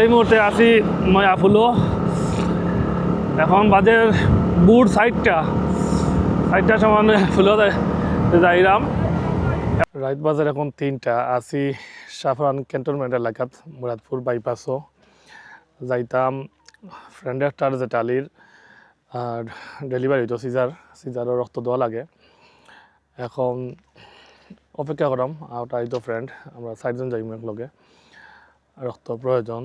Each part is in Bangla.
এই মুহূর্তে আছি নয়া ফুলো এখন বাজে বুট সাইডটা সাইডটা সমান ফুলো যাইরাম রাইত বাজার এখন তিনটা। আছি সাফরান ক্যান্টনমেন্ট এলাকাত মুরাদপুর বাইপাসও যাইতাম ফ্রেন্ডের টার জেটালির আর ডেলিভারি হইতো সিজার সিজারও রক্ত দেওয়া লাগে। এখন অপেক্ষা করাম আর ওটা ফ্রেন্ড আমরা চারজন যাইম একলগে রক্ত প্রয়োজন।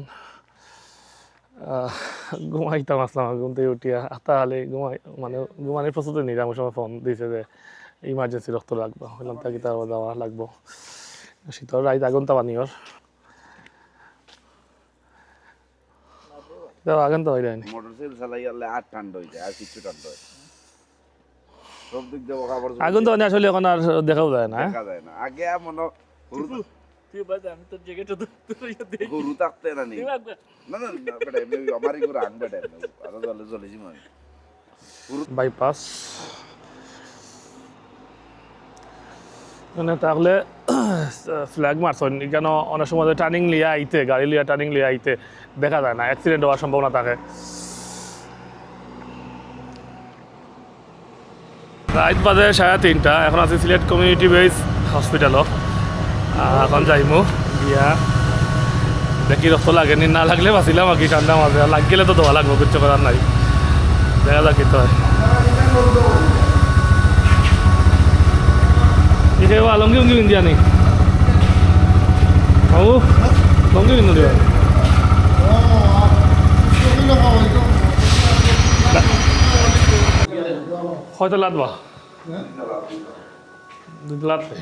ঘুমাইতাম আসলাম ঘুম থেকে উঠিয়া। আতা হলে ঘুমাই মানে ঘুমানোর প্রস্তুতি নিলাম ওই সময় ফোন দিয়েছে যে ইমার্জেন্সি রক্ত লাগবে। হইলাম তাকে তার দেওয়া লাগবো? শীতল রাইত আগুন তা বানিওর আগুন তো হয়ে যায়নি মোটরসাইকেল চালাই আলে আর ঠান্ডা হয়ে যায় আর কিছু ঠান্ডা হয় না। সব দিক দিয়ে আগুন তো আসলে এখন আর দেখাও যায় না হ্যাঁ? দেখা যায় না। আগে মনে তুই বাজে আমি তোর জ্যাকেটটা তো তোর গরু থাকতে না নি না বেটা আমারই বেটা চলেছি মানে বাইপাস মানে তাহলে ফ্ল্যাগ মারছেন কেন অনেক সময় টার্নিং লিয়ে আইতে গাড়ি লিয়ে টার্নিং লিয়ে আইতে দেখা যায় না অ্যাক্সিডেন্ট হওয়ার সম্ভাবনা থাকে রাইত বাজে সাড়ে তিনটা এখন আছে সিলেট কমিউনিটি বেস হসপিটালত এখন যাইমু গিয়া দেখি রক্ত লাগেনি না? লাগলে বাঁচিলাম আর কি ঠান্ডা মাঝে লাগ গেলে তো দোয়া লাগবো, কিচ্ছু করার নাই। দেখা যাক কি তো হয় Ini wa longgi longgi India nih. Mau longgi ini হয়তো লাদবা লাদবে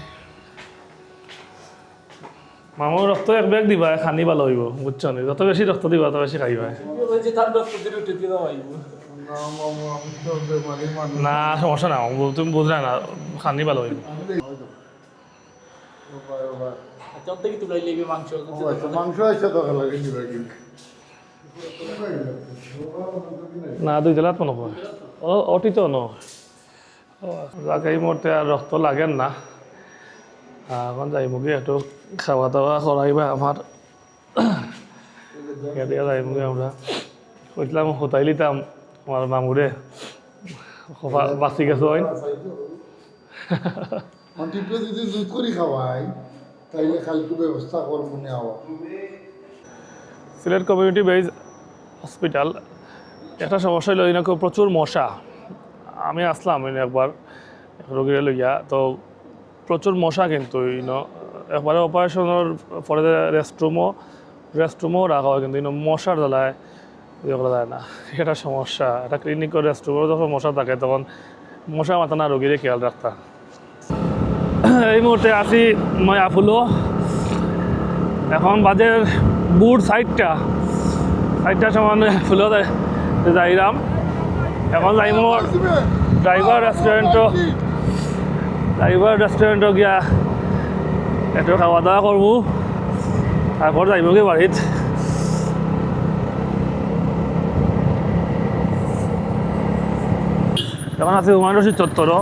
মামুর রক্ত এক ব্যাগ দিবা খানি ভালো হইব বুঝছ নি? যত বেশি রক্ত দিবা, তত বেশি খাইবা। না, সমস্যা না তুমি বুঝলে না খানি ভালো হইব না, দুই জেলাত মনে হয় ও অটি তো ন যাকে এই মুহূর্তে আর রক্ত লাগেন না। এখন যাই মুখে একটু খাওয়া দাওয়া করাইবা আমার এদিকে যাই মুখে আমরা কইছিলাম হোতাই লিতাম আমার মামুরে বাঁচি গেছে টিপে যদি দুধ করে খাওয়াই তাইলে খালকে ব্যবস্থা করব নেওয়া সিলেট কমিউনিটি বেজ হসপিটাল। একটা সমস্যা হলো এরকম প্রচুর মশা আমি আসলাম এনে একবার রোগীরা লইয়া তো প্রচুর মশা কিন্তু ইনো একবারে অপারেশনের পরে রেস্টরুমও রেস্টরুমও রাখা হয় কিন্তু ইনো মশার জ্বালায় ইয়ে করা যায় না এটা সমস্যা একটা ক্লিনিকের রেস্টরুমেও যখন মশা থাকে তখন মশা মাথা না রোগীরে খেয়াল রাখতাম এই মুহূর্তে আছি নয়া ফুলো এখন বাজে বুট সাইডটা সাইডটা সমান ফুলো যাইরাম এখন যাইম ড্রাইভার রেস্টুরেন্টও ড্রাইভার রেস্টুরেন্টও গিয়া একটু খাওয়া দাওয়া করব তারপর যাইব কি বাড়িত এখন আছে হুমায়ুন রশিদ চত্বরও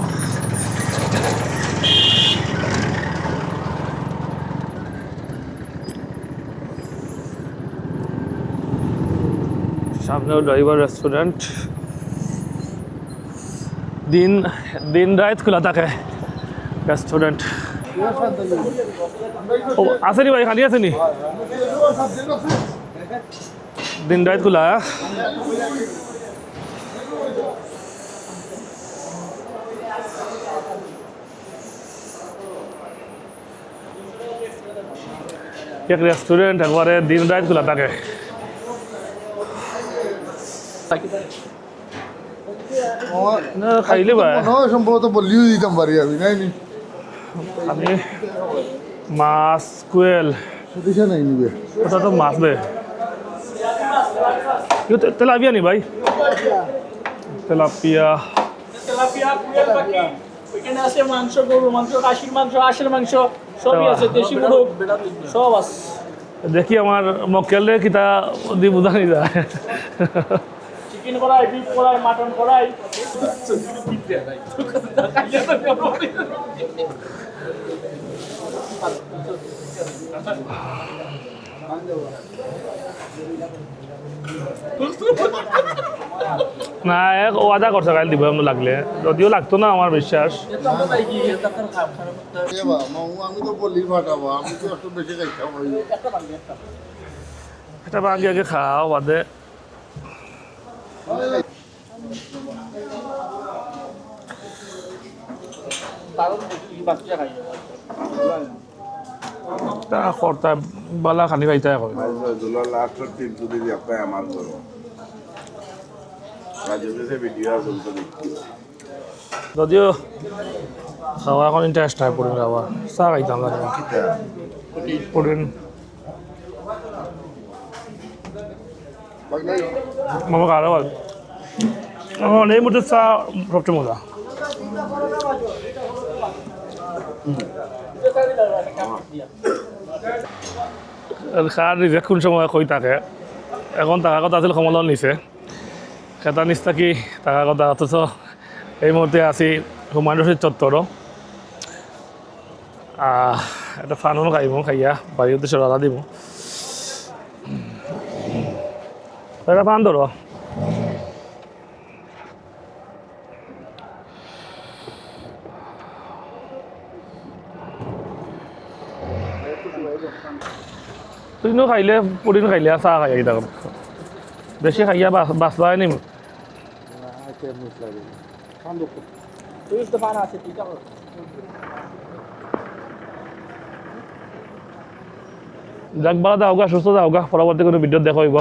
সামনেও ড্রাইভার রেস্টুরেন্ট দিন দিন রাত খোলা থাকে। রেস্টুরেন্ট ও আছে নি ভাই খালি আছে নি দিন রাত খোলা হ্যাঁ? এক রেস্টুরেন্ট একবারে দিন রাত খোলা থাকে না খাইলে ভাই মনে হয় সম্ভবত বলিও দিতাম পারি আমি নাই মাছ কুয়েল ওটা তো মাছ বে। তেলাপিয়া নি ভাই? তেলাপিয়া। তেলাপিয়া কুয়েল পাখি ওইখানে আছে মাংস গরু মাংস কাশির মাংস আশের মাংস সবই আছে দেশি মুরগ সব আছে। দেখি আমার মক্কেলে কিতা দি বুঝানি যায়। চিকেন করাই বিফ করাই মাটন করাই। না এক ওয়াদা করছে কাল দিব এমন লাগলে। যদিও লাগতো না আমার বিশ্বাস। এটা আগে আগে খাওয়া বাদে। তারও বাচ্চা খাই তা কর্তা বালা খানি পাইতাই হয় দুলার লাস্টের টিপ যদি তো দেখছি যদিও খাওয়া এখন ইন্টারেস্ট নাই পুরিন খাওয়া চা খাইতাম লাগে পুরিন মামা খাওয়া ভালো আমার এই মুহূর্তে চা সবচেয়ে মজা। খার রিজেক্ট কোন সময় কই থাকে, এখন টাকা কথা আছিল কমলৰ নিছে। খেতা নিচিনা কি টাকা কথা অথচ এই মুহূর্তে আছি হুমায়ুন রশিদ চত্বর একটা ফানুন খাইব, খাইয়া বাড়ির উদ্দেশ্যে রাধা দিব। একটা ফান ধরো তুইনো খাইলে পুদিন খাইলে চাহ খাই থাকো বেছি বাচ বাচবাই নিম যাক বালা যাওগা, সুস্থ যাওগা পরবর্তী কোনো বিদ্যুৎ দেখুৱাব